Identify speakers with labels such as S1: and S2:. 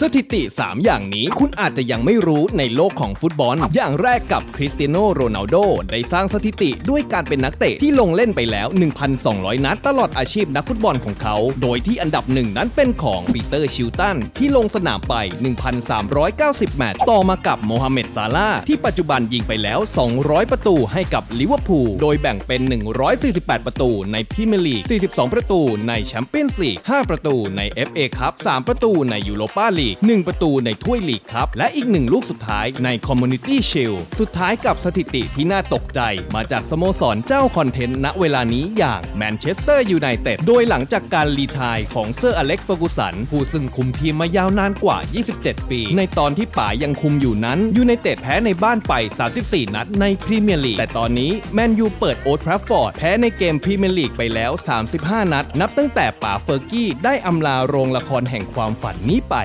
S1: สถิติ 3 อย่างนี้คุณอาจจะยังไม่รู้ในโลกของฟุตบอล อย่างแรกกับคริสเตียโนโรนัลโดได้สร้างสถิติด้วยการเป็นนักเตะที่ลงเล่นไปแล้ว 1,200 นัดตลอดอาชีพนักฟุตบอลของเขา โดยที่อันดับหนึ่งนั้นเป็นของปีเตอร์ชิลตันที่ลงสนามไป 1,390 แมตช์ต่อมากับโมฮัมเหม็ดซาลาห์ที่ปัจจุบันยิงไปแล้ว 200 ประตูให้กับลิเวอร์พูลโดยแบ่งเป็น 148 ประตูในพรีเมียร์ลีก 42 ประตูในแชมเปี้ยนส์ลีก 5 ประตูใน FA คัพ 3 ประตูในยูโรปาลีก 1 ประตูในถ้วยลีกครับ และอีก1ลูกสุดท้ายใน Community Shield สุดท้ายกับสถิติที่น่าตกใจ มาจากสโมสรเจ้าคอนเทนต์ณเวลานี้อย่างแมนเชสเตอร์ยูไนเต็ดโดยหลังจากการรีไทร์ของเซอร์อเล็กซ์เฟอร์กูสันผู้ซึ่งคุมทีมมายาวนานกว่า 27 ปี ในตอนที่ป๋ายังคุมอยู่นั้นยูไนเต็ดแพ้ในบ้านไป 34 นัดในพรีเมียร์ลีกแต่ตอนนี้แมนยูเปิดโอทราฟฟอร์ดแพ้ในเกมพรีเมียร์ลีกไปแล้ว 35 นัด นับตั้งแต่ป๋าเฟอร์กี้ได้อำลาโรงละครแห่งความฝันนี้ไป